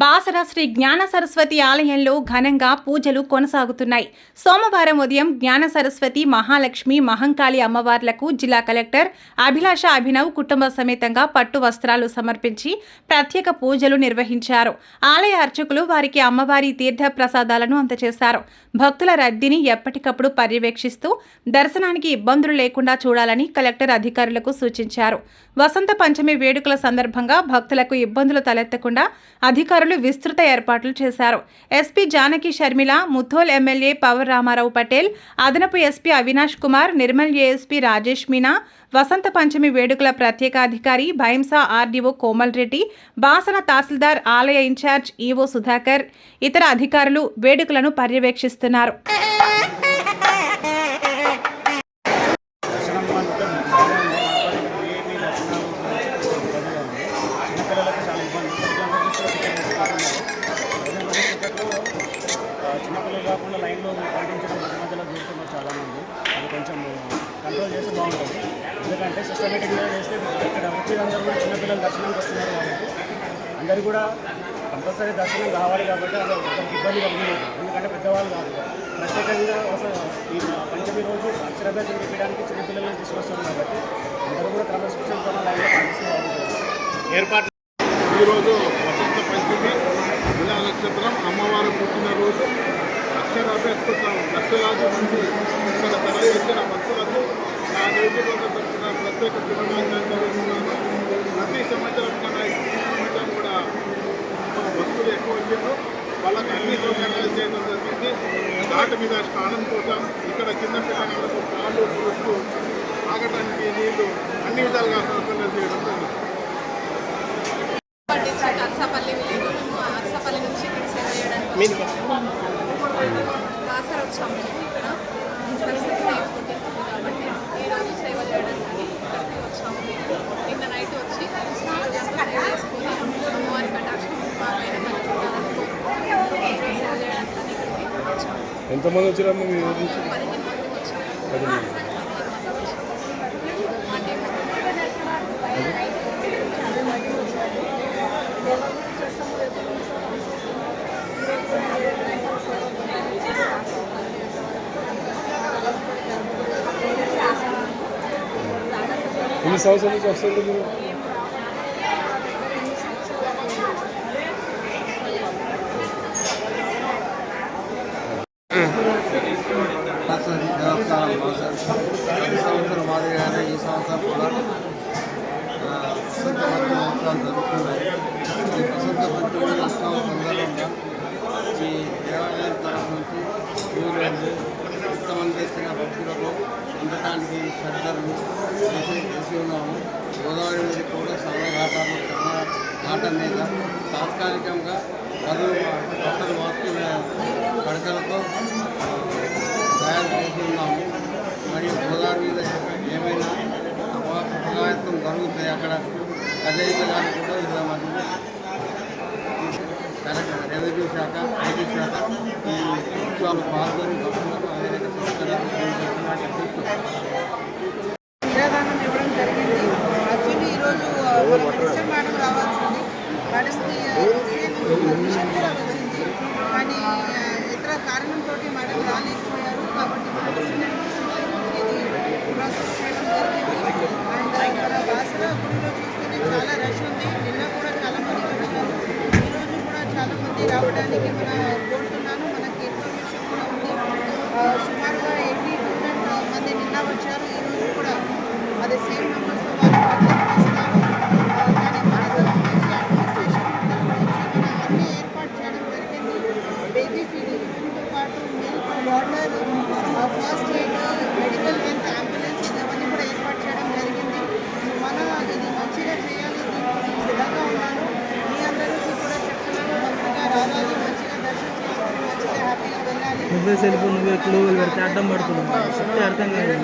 బాసర శ్రీ జ్ఞాన సరస్వతి ఆలయంలో ఘనంగా పూజలు కొనసాగుతున్నాయి. సోమవారం ఉదయం జ్ఞాన సరస్వతి మహాలక్ష్మి మహంకాళి అమ్మవార్లకు జిల్లా కలెక్టర్ అభిలాష అభినవ్ కుటుంబ సమేతంగా పట్టు వస్త్రాలు సమర్పించి ప్రత్యేక పూజలు నిర్వహించారు. ఆలయ అర్చకులు వారికి అమ్మవారి తీర్థ ప్రసాదాలను అందజేశారు. భక్తుల రద్దీని ఎప్పటికప్పుడు పర్యవేక్షిస్తూ దర్శనానికి ఇబ్బందులు లేకుండా చూడాలని కలెక్టర్ అధికారులకు సూచించారు. వసంత పంచమి వేడుకల సందర్భంగా భక్తులకు ఇబ్బందులు తలెత్తకుండా అధికారులు విస్తృత ఏర్పాట్లు చేశారు. ఎస్పీ జానకి షర్మిల ముథోల్ ఎమ్మెల్యే పవర్ రామారావు పటేల్ అదనపు ఎస్పీ అవినాష్ కుమార్ నిర్మల్ ఏఎస్పీ రాజేష్ మీనా వసంత పంచమి వేడుకల ప్రత్యేక అధికారి భైంసా ఆర్డీఓ కోమల్ రెడ్డి బాసన తహసీల్దార్ ఆలయ ఇన్ఛార్జ్ ఈవో సుధాకర్ ఇతర అధికారులు వేడుకలను పర్యవేక్షిస్తున్నారు. కాకుండా లైన్లో పాటించడం మధ్య మధ్యలో దూరుతున్నారు చాలామంది అది కొంచెం కంట్రోల్ చేస్తే బాగుంటుంది ఎందుకంటే సిస్టమేటిక్గా చేస్తే ఇక్కడ వచ్చేదందరూ కూడా చిన్నపిల్లలు దర్శనానికి వస్తున్నారు కాబట్టి అందరూ కూడా కంపల్సరీ దర్శనం కావాలి కాబట్టి అది ఒకరికి ఇబ్బంది కలిగింది ఎందుకంటే పెద్దవాళ్ళు కాదు. ప్రత్యేకంగా అసలు ఈ పంచమి రోజు అక్షరాభ్యాసం చెప్పడానికి చిన్నపిల్లలను తీసుకొస్తారు కాబట్టి అందరూ కూడా క్రమశిక్షణతో లైన్లో పాటిస్తే బాగుంటుంది. ఏర్పాటు ఈరోజు వసంత పంచమి జిల్లా నక్షత్రం అమ్మవారు పుట్టినరోజు. అక్షరాభ్యాసం లక్షలాది మంది ఇక్కడ తరలి వచ్చిన భక్తులకు నా నియోజకవర్గ తరఫున ప్రత్యేక శుభాకాంక్షలు తెలుపుతున్నాను ప్రతి సంవత్సరం కన్నా ఈ సంవత్సరం కూడా భక్తులు ఎక్కువ వచ్చారు వాళ్ళకి అన్ని సౌకర్యాలు చేయడం జరిగింది. ఘాటు మీద స్నానం కోసం ఇక్కడ కింద పిల్లలకు కాళ్ళు ఫ్రూట్లు తాగడానికి నీళ్ళు అన్ని విధాలుగా సౌకర్యాలు చేయడం జరిగింది అరసపల్లి విలేజ్ అరసపల్లి నుంచి ఇక్కడ సేవ చేయడానికి బాసర వచ్చాము ఇక్కడ. సరస్వతి కాబట్టి ఈరోజు సేవ చేయడానికి ఇక్కడికి వచ్చాము నిన్న నైట్ వచ్చి సేవ చేసుకొని అమ్మవారి కటాక్షం చేయడానికి ఎంతమంది వచ్చారమ్మా పదిహేను మంది వచ్చాము. సంవత్సరం మాదిరిగానే ఈ సంవత్సరం కూడా ఆ, వసంత పంచమి ఉత్సవాలు జరుగుతున్నాయి ఈ వసంత పంచమి ఉత్సవం సందర్భంగా ఈ దేవాలయం తరఫు నుంచి ఊరు నుండి ఎంతమంది వచ్చిన భక్తులకు ఉండటానికి శ్రద్ధలు చేసి చేసి ఉన్నాము. గోదావరి నది కూడా సర్వ ఘాటాలు సర్వ మీద తాత్కాలికంగా పదులు పక్కలు మాత్రమే పడకలతో తయారు చేసి ఉన్నాము. మరియు గోదావరి మీద ఏమైనా అప- అపఘాతం జరుగుతాయి అక్కడ రచయిత కూడా ఇలా మరి కలెక్టర్ రెవెన్యూ శాఖ ఐటీ శాఖ ఈ ప్రభుత్వాలు పాల్గొని భక్తులకు అనేక సౌకర్యాలు తెలియజేస్తున్నట్టు చూస్తున్నాం నిరాదానం ఇవ్వడం జరిగింది. యాక్చువల్లీ ఈరోజు ఆ, మన మినిస్టర్ మేడం రావాల్సింది. పర్మిషన్ కూడా వచ్చింది. కానీ ఇతర కారణంతో మేడం రాలేకపోయారు. కాబట్టి ప్రాసెస్ చేయడం జరిగింది. అండ్ గుడిలో చూస్తేనే చాలా రష్ ఉంది. నిన్న కూడా చాలా మంది ఈరోజు కూడా చాలా మంది రావడానికి మన నువ్వే సెల్ ఫోన్ నువ్వే ఎప్పుడు పెడితే అడ్డం పడుతున్నావు. అర్థం కాదు